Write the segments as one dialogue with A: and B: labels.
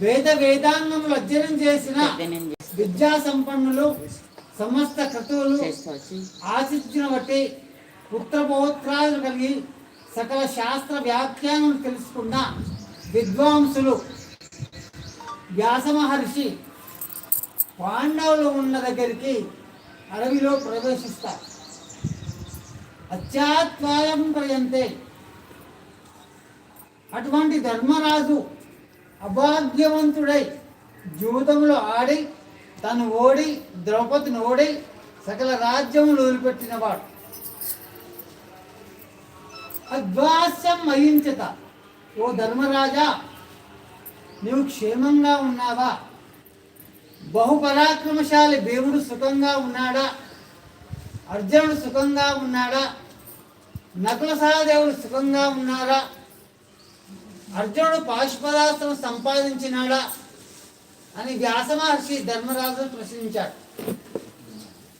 A: వేద వేదాంగములు అధ్యయనం చేసిన విద్యా సంపన్నులు సమస్త క్రతువులు
B: వచ్చి
A: ఆశించిన బట్టి పుత్రపౌత్రాలు కలిగి సకల శాస్త్ర వ్యాఖ్యానం తెలుసుకున్న విద్వాంసులు వ్యాస మహర్షి పాండవులు ఉన్న దగ్గరికి అడవిలో ప్రవేశిస్తారు. అత్యాత్వాయం ప్రయంతే అటువంటి ధర్మరాజు అభాగ్యవంతుడై జూతంలో ఆడి తను ఓడి ద్రౌపదిని ఓడి సకల రాజ్యములు వదిలిపెట్టినవాడు. అద్వాస్యం మహించత ఓ ధర్మరాజా నీవు క్షేమంగా ఉన్నావా? బహుపరాక్రమశాలి దేవుడు సుఖంగా ఉన్నాడా? అర్జునుడు సుఖంగా ఉన్నాడా? నకుల సహదేవుడు సుఖంగా ఉన్నారా? అర్జునుడు పాశుపదాస్త్రం సంపాదించినాడా అని వ్యాస మహర్షి ధర్మరాజును ప్రశ్నించాడు.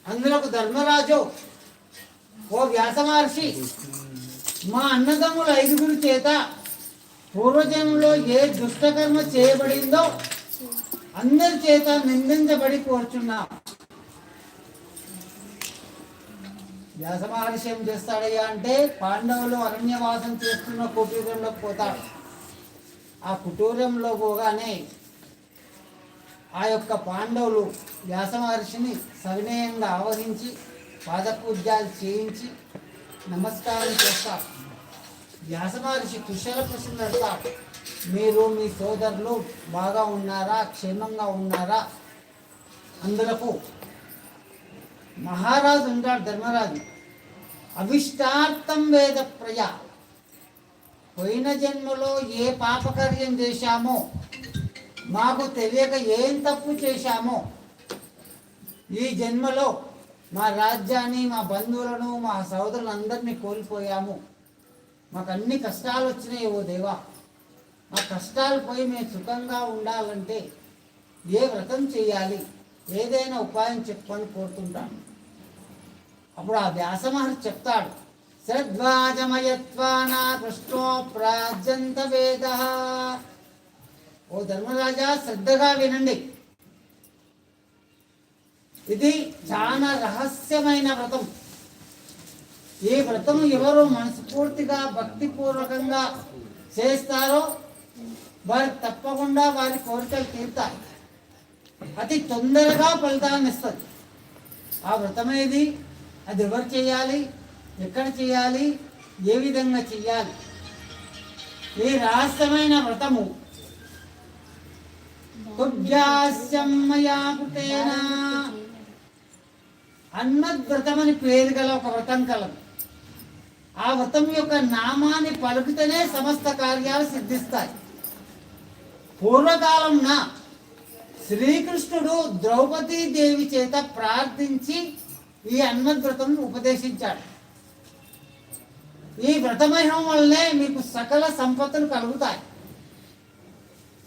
A: అందులో ఒక ధర్మరాజు ఓ వ్యాస మహర్షి మా అన్నదమ్ముల ఐదుగురు చేత పూర్వజన్మలో ఏ దుష్టకర్మ చేయబడిందో అందరి చేత నిందించబడి కోరుచున్నా. వ్యాస మహర్షి ఏం చేస్తాడయ్యా అంటే పాండవులు అరణ్యవాసం చేస్తున్న కుటీరంలోకి పోతాడు ఆ కుటీరంలో పోగానే ఆ యొక్క పాండవులు వ్యాస మహర్షిని సవినయంగా ఆవహించి పాదపూజ్యాలు చేయించి నమస్కారం చేస్తారు వ్యాస మహర్షి కుశల ప్రశ్నలు మీరు మీ సోదరులు బాగా ఉన్నారా? క్షేమంగా ఉన్నారా? అందులకు మహారాజు ఉంటాడు ధర్మరాజు. అభిష్టార్థం వేద ప్రజ పోయిన జన్మలో ఏ పాపకార్యం చేశామో మాకు తెలియక ఏం తప్పు చేశామో ఈ జన్మలో మా రాజ్యాన్ని మా బంధువులను మా సోదరులందరినీ కోల్పోయాము. మాకు అన్ని కష్టాలు వచ్చినాయి ఓ దేవా. మా కష్టాలు పోయి మేము సుఖంగా ఉండాలంటే ఏ వ్రతం చేయాలి? ఏదైనా ఉపాయం చెప్పని కోరుతుంటాను అప్పుడు ఆ వ్యాసమహర్షి చెప్తాడు చెప్తాడు శ్రద్వాజమయత్వానా కృష్ణో ప్రాజ్యంత వేద ఓ ధర్మరాజా శ్రద్ధగా వినండి. ఇది చాలా రహస్యమైన వ్రతం. ఈ వ్రతం ఎవరు మనస్ఫూర్తిగా భక్తిపూర్వకంగా చేస్తారో వారికి తప్పకుండా వారి కోరికలు తీరుతాయి అతి తొందరగా ఫలితాన్ని ఇస్తుంది ఆ వ్రతమేది? అది ఎవరు చేయాలి? ఎక్కడ చేయాలి? ఏ విధంగా చేయాలి? ఈ రహస్యమైన వ్రతము? కుబ్జాస్యం అన్నద్వ్రతం అని పేరు గల ఒక వ్రతం కలదు. ఆ వ్రతం యొక్క నామాన్ని పలుకుతేనే సమస్త కార్యాలు సిద్ధిస్తాయి. పూర్వకాలంన శ్రీకృష్ణుడు ద్రౌపదీ దేవి చేత ప్రార్థించి ఈ అన్నద్వ్రతం ఉపదేశించాడు. ఈ వ్రతమహిమం వల్లే మీకు సకల సంపత్తులు కలుగుతాయి.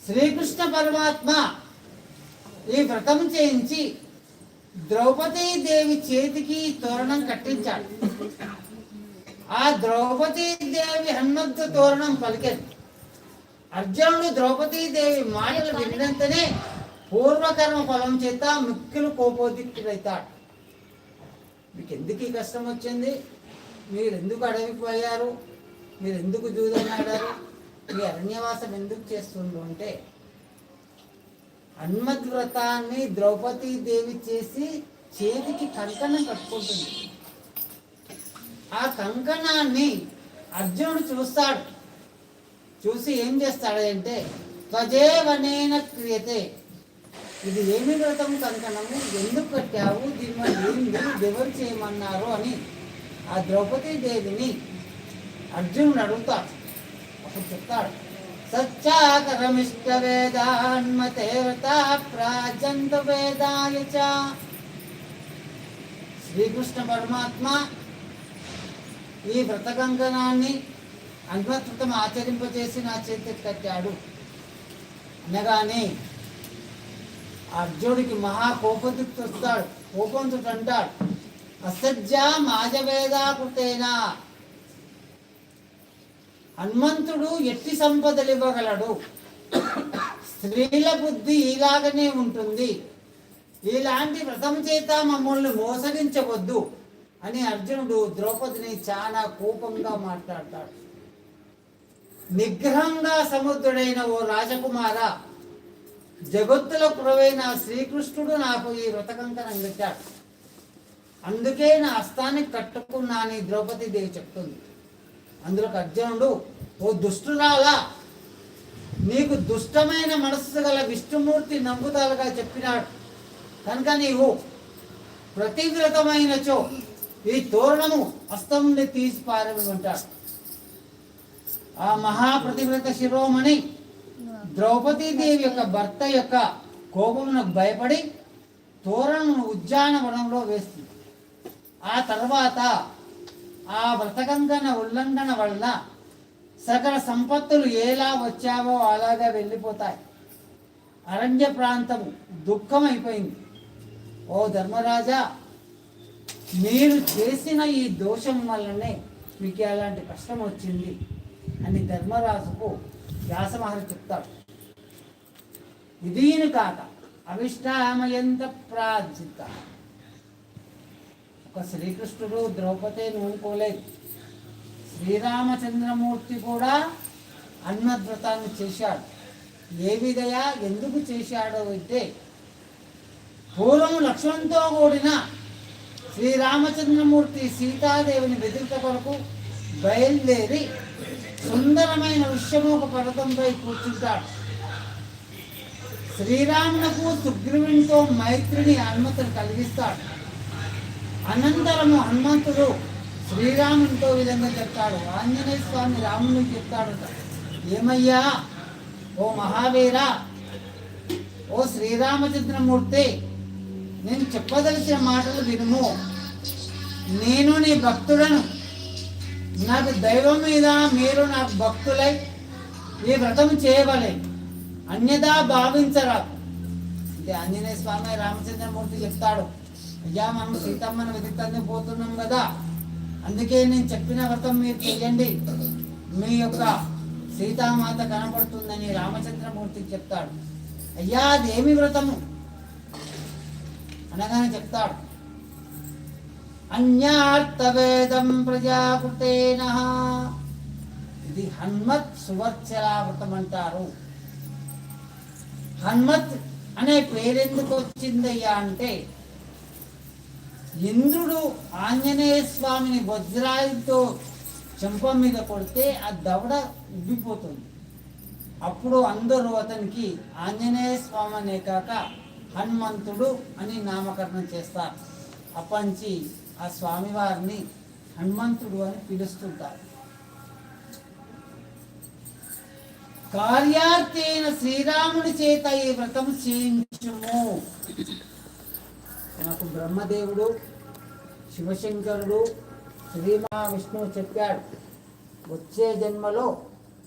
A: శ్రీకృష్ణ పరమాత్మ ఈ వ్రతం చేయించి ద్రౌపదీదేవి చేతికి తోరణం కట్టించాడు. ఆ ద్రౌపదీదేవి దేవి తోరణం పలికేది. అర్జునుడు ద్రౌపదీ దేవి మాటలు వినంతనే పూర్వకర్మ ఫలం చేత మిక్కులు కోపోదిక్కుడైతాడు మీకు ఎందుకు ఈ కష్టం వచ్చింది? మీరు ఎందుకు అడవికి పోయారు మీరు ఎందుకు జూదం మీ అరణ్యవాసం ఎందుకు చేస్తుండ్రు అంటే హన్మద్వ్రతాన్ని ద్రౌపదీ దేవి చేసి చేతికి కంకణం కట్టుకుంటుంది. ఆ కంకణాన్ని అర్జునుడు చూస్తాడు. చూసి ఏం చేస్తాడంటే త్వజేవనేన క్రియతే. ఇది ఏమి వ్రతం కంకణము? ఎందుకు కట్టావు? దీని వల్ల ఏంది ఎవరు చేయమన్నారు అని ఆ ద్రౌపదీ దేవిని అర్జునుడు అడుగుతాడు. అప్పుడు చెప్తాడు సచ్చాకరమిష్ట వేదాన్మతే వ్రత ప్రాజంత వేదాలు చ శ్రీకృష్ణ పరమాత్మ ఈ వ్రత కంకణాన్ని అన్వత్వం ఆచరింపజేసి నా చేతికి కట్టాడు. అనగానే అర్జునుడికి మహా వస్తాడు కోపంతో అంటాడు. అసజ్జా మాజవేదా హనుమంతుడు ఎట్టి సంపదలు ఇవ్వగలడు స్త్రీల బుద్ధి ఇలాగనే ఉంటుంది. ఇలాంటి వ్రతం చేత మమ్మల్ని మోసగించవద్దు అని అర్జునుడు ద్రౌపదిని చాలా కోపంగా మాట్లాడతాడు. నిగ్రహంగా సముద్రుడైన ఓ రాజకుమార జగత్తుల కురవైన శ్రీకృష్ణుడు నాకు ఈ వ్రతకంకణం పెట్టాడు అందుకే నా హస్తానికి కట్టుకున్నానని ద్రౌపది దేవి చెప్తుంది. అందులోకి అర్జునుడు ఓ దుష్టురాలా నీకు దుష్టమైన మనస్సు గల విష్ణుమూర్తి నమ్ముతాలుగా చెప్పినాడు. కనుక నీవు ప్రతివ్రతమైనచో ఈ తోరణము హస్తం నుండి తీసి పారమంటాడు ఆ మహాప్రతివ్రత శిరోమణి ద్రౌపదీదేవి యొక్క భర్త యొక్క కోపమునకు భయపడి తోరణను ఉద్యానవనంలో వేస్తుంది. ఆ తర్వాత ఆ వ్రతకంకణ ఉల్లంఘన వల్ల సకల సంపత్తులు ఎలా వచ్చావో అలాగా వెళ్ళిపోతాయి. అరణ్య ప్రాంతము దుఃఖం అయిపోయింది ఓ ధర్మరాజా మీరు చేసిన ఈ దోషం వల్లనే మీకు అలాంటి కష్టం వచ్చింది? అని ధర్మరాజుకు వ్యాసమహర్షి చెప్తాడు. ఇదీని కాక అవిష్టామయంత ప్రాజిత. ఒక శ్రీకృష్ణుడు ద్రౌపది నూనుకోలేదు శ్రీరామచంద్రమూర్తి కూడా అన్నద్రతాన్ని చేశాడు. ఏ విధయా? ఎందుకు చేశాడో అయితే పూర్వం లక్ష్మణ్తో కూడిన శ్రీరామచంద్రమూర్తి సీతాదేవిని బెదిరిత కొరకు బయలుదేరి సుందరమైన విశ్వమూక పర్వతంపై కూర్చుంటాడు. శ్రీరామునకు సుగ్రీవునితో మైత్రిని అనుమతిని కలిగిస్తాడు. అనంతరము హనుమంతుడు శ్రీరామునితో విధంగా చెప్తాడు. ఆంజనేయ స్వామి రామునికి చెప్తాడు ఏమయ్యా? ఓ మహావీరా ఓ శ్రీరామచంద్రమూర్తి నేను చెప్పదలిచిన మాటలు వినుము. నేను నీ భక్తుడను. నాకు దైవం మీద మీరు నాకు భక్తులై ఈ వ్రతం చేయవలే. అన్యదా భావించరాదు. అంటే ఆంజనేయ స్వామి రామచంద్రమూర్తి చెప్తాడు. అయ్యా మనం సీతమ్మను వెతుకుతాన్ని పోతున్నాం కదా. అందుకే నేను చెప్పిన వ్రతం మీరు చెయ్యండి. మీ యొక్క సీతామాత కనపడుతుందని రామచంద్రమూర్తికి చెప్తాడు. అయ్యా అదేమి వ్రతము? అనగానే చెప్తాడు. అన్యార్థవేదం ప్రజాకృతేన. ఇది హన్మత్ సువర్చలా వ్రతం అంటారు హన్మత్ అనే పేరెందుకు వచ్చిందయ్యా అంటే ఇంద్రుడు ఆంజనేయ స్వామిని వజ్రాయుతో చెంప మీద కొడితే ఆ దవడ ఉబ్బిపోతుంది. అప్పుడు అందరూ అతనికి ఆంజనేయ స్వామి అనే కాక హనుమంతుడు అని నామకరణం చేస్తారు. అప్పటి ఆ స్వామివారిని హనుమంతుడు అని పిలుస్తుంటారు. కార్యార్థైన శ్రీరాముడి చేత ఈ వ్రతం చేయించుము. నాకు బ్రహ్మదేవుడు శివశంకరుడు శ్రీ మహావిష్ణువు చెప్పాడు. వచ్చే జన్మలో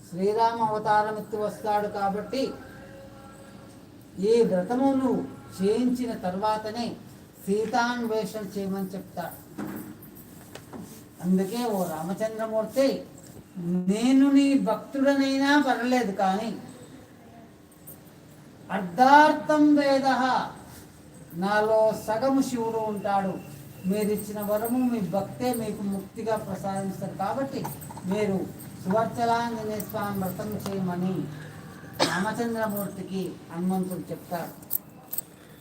A: శ్రీరామ అవతారం ఎత్తి వస్తాడు కాబట్టి ఈ వ్రతమును చేయించిన తర్వాతనే సీతాన్వేషణ చేయమని చెప్తాడు. అందుకే ఓ రామచంద్రమూర్తి నేను నీ భక్తుడనైనా పర్లేదు కానీ అర్ధార్థం వేద నాలో సగము శివుడు ఉంటాడు. మీరు ఇచ్చిన వరము మీ భక్తే మీకు ముక్తిగా ప్రసాదిస్తారు. కాబట్టి మీరు సువర్చలాంజనేయ స్వామి వ్రతం చేయమని రామచంద్రమూర్తికి హనుమంతుడు చెప్తాడు.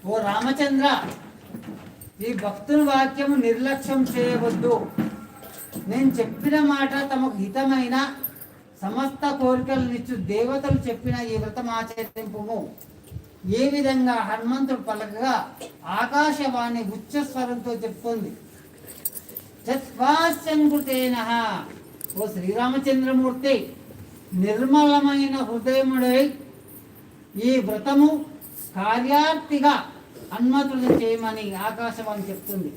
A: ఓ రామచంద్ర ఈ భక్తుని వాక్యము నిర్లక్ష్యం చేయవద్దు. నేను చెప్పిన మాట తమకు హితమైన సమస్త కోరికలనిచ్చు దేవతలు చెప్పిన ఈ వ్రతం ఆచరింపు ఏ విధంగా హనుమంతుడు పలకగా ఆకాశవాణి ఉచ్చస్వరంతో చెప్తుంది చత్వాస్యంకృతేన ఓ శ్రీరామచంద్రమూర్తి నిర్మలమైన హృదయముడై ఈ వ్రతము కార్యార్థిగా హనుమంతుడు చేయమని ఆకాశవాణి చెప్తుంది.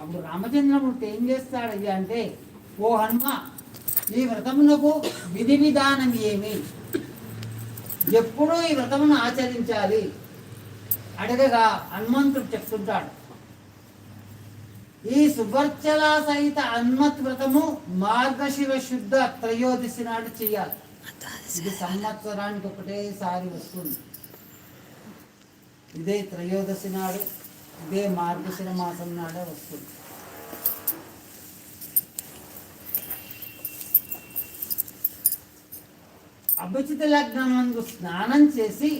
A: అప్పుడు రామచంద్రమూర్తి ఏం చేస్తాడు అంటే ఓ హనుమ ఈ వ్రతమునకు విధి విధానం ఏమి? ఎప్పుడూ ఈ వ్రతమును ఆచరించాలి. అడగగా హనుమంతుడు చెప్తుంటాడు. ఈ సువర్చల సహిత అన్మత్ వ్రతము మార్గశిర శుద్ధ త్రయోదశి నాడు చేయాలి. ఇది సంవత్సరానికి ఒకటేసారి వస్తుంది. ఇదే త్రయోదశి నాడు ఇదే మార్గశిర మాసం నాడే వస్తుంది. అభిచిత లగ్నమందు స్నానం చేసి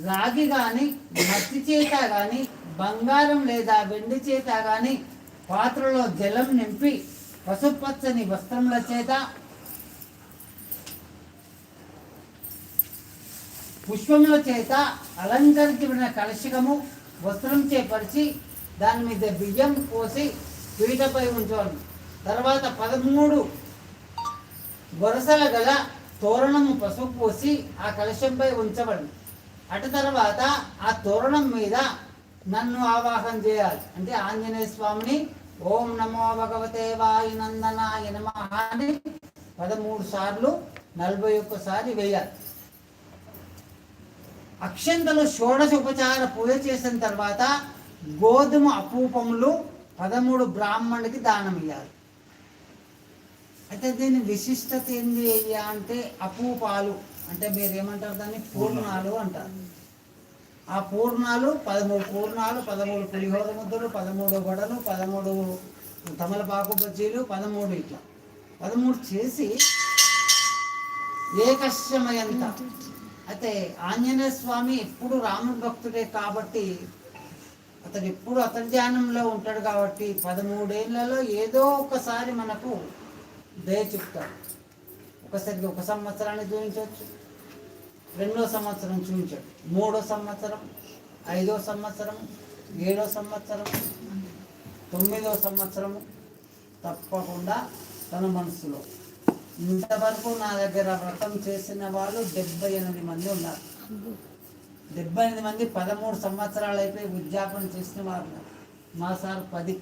A: రాగి కానీ మట్టి చేత కానీ బంగారం లేదా వెండి చేత కానీ పాత్రలో జలం నింపి పసుపచ్చని వస్త్రముల చేత పుష్పముల చేత అలంకరించబడిన కలశకము వస్త్రం చేపరిచి దాని మీద బియ్యం పోసి పీటపై ఉంచవాలి తర్వాత పదమూడు వరుసల గల తోరణము పసుపు పోసి ఆ కలశంపై ఉంచబడి అటు తర్వాత ఆ తోరణం మీద నన్ను ఆవాహన చేయాలి. అంటే ఆంజనేయ స్వామిని ఓం నమో భగవతే వాయునందనాయ నమ అని పదమూడు సార్లు నలభై ఒక్కసారి వేయాలి. అక్షంతలు షోడశ ఉపచార పూజ చేసిన తర్వాత గోధుమ అపూపములు పదమూడు బ్రాహ్మణుడికి దానం ఇవ్వాలి అయితే దీని విశిష్టత ఏంది అయ్యా అంటే అపూపాలు అంటే మీరు ఏమంటారు దాన్ని? పూర్ణాలు అంటారు. ఆ పూర్ణాలు పదమూడు పూర్ణాలు పదమూడు పులిహోర ముద్దలు పదమూడు గొడలు పదమూడు తమలపాకు బజ్జీలు పదమూడు ఇట్లా. పదమూడు చేసి ఏకశ్యమయంత అయితే ఆంజనేయ స్వామి ఎప్పుడు రాముడు భక్తుడే కాబట్టి అతడు ఎప్పుడు అతని ధ్యానంలో ఉంటాడు కాబట్టి పదమూడేళ్ళలో ఏదో ఒకసారి మనకు దయ చూపుతాడు ఒకసారి ఒక సంవత్సరాన్ని చూపించవచ్చు. రెండో సంవత్సరం చూపించాడు. మూడో సంవత్సరం ఐదో సంవత్సరం ఏడో సంవత్సరం తొమ్మిదో సంవత్సరము. తప్పకుండా తన మనసులో. ఇంతవరకు నా దగ్గర వ్రతం చేసిన వాళ్ళు డెబ్బై ఎనిమిది మంది ఉన్నారు. డెబ్బై ఎనిమిది మంది పదమూడు సంవత్సరాలు అయిపోయి ఉద్యాపన చేసిన వారు మా సార్ పది.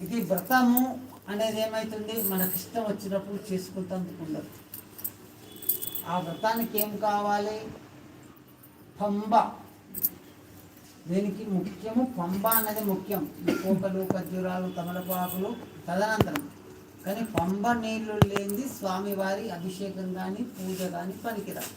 A: ఇది వ్రతము అనేది ఏమవుతుంది మనకి ఇష్టం వచ్చినప్పుడు చేసుకుంటాం ఉండదు ఆ వ్రతానికి ఏం కావాలి? పంబ. దీనికి ముఖ్యము పంబ అన్నది ముఖ్యం. కోకలు ఖర్జూరాలు తమలపాకులు తదనంతరం. కానీ పంబ నీళ్ళు లేనిది స్వామివారి అభిషేకం కానీ పూజ కానీ పనికిరాదు.